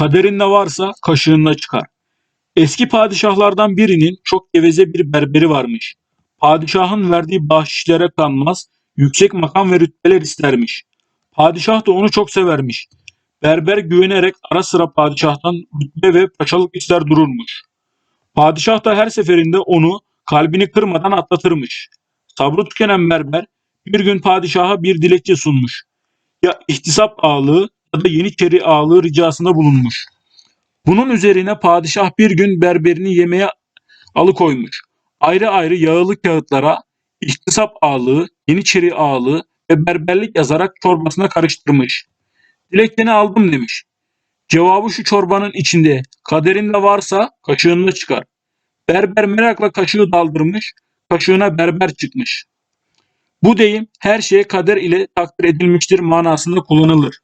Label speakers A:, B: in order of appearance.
A: Kaderinde varsa kaşığında çıkar. Eski padişahlardan birinin çok geveze bir berberi varmış. Padişahın verdiği bahşişlere kanmaz, yüksek makam ve rütbeler istermiş. Padişah da onu çok severmiş. Berber güvenerek ara sıra padişahtan rütbe ve paşalık ister dururmuş. Padişah da her seferinde onu kalbini kırmadan atlatırmış. Sabrı tükenen berber bir gün padişaha bir dilekçe sunmuş. Ya ihtisap ağalığı da Yeniçeri ağalığı ricasında bulunmuş. Bunun üzerine padişah bir gün berberini yemeğe alıkoymuş. Ayrı ayrı yağılı kağıtlara ihtisap ağalığı, Yeniçeri ağalığı ve berberlik yazarak çorbasına karıştırmış. Dilekçeni aldım demiş. Cevabı şu çorbanın içinde kaderinde varsa kaşığında çıkar. Berber merakla kaşığı daldırmış, kaşığına berber çıkmış. Bu deyim her şeye kader ile takdir edilmiştir manasında kullanılır.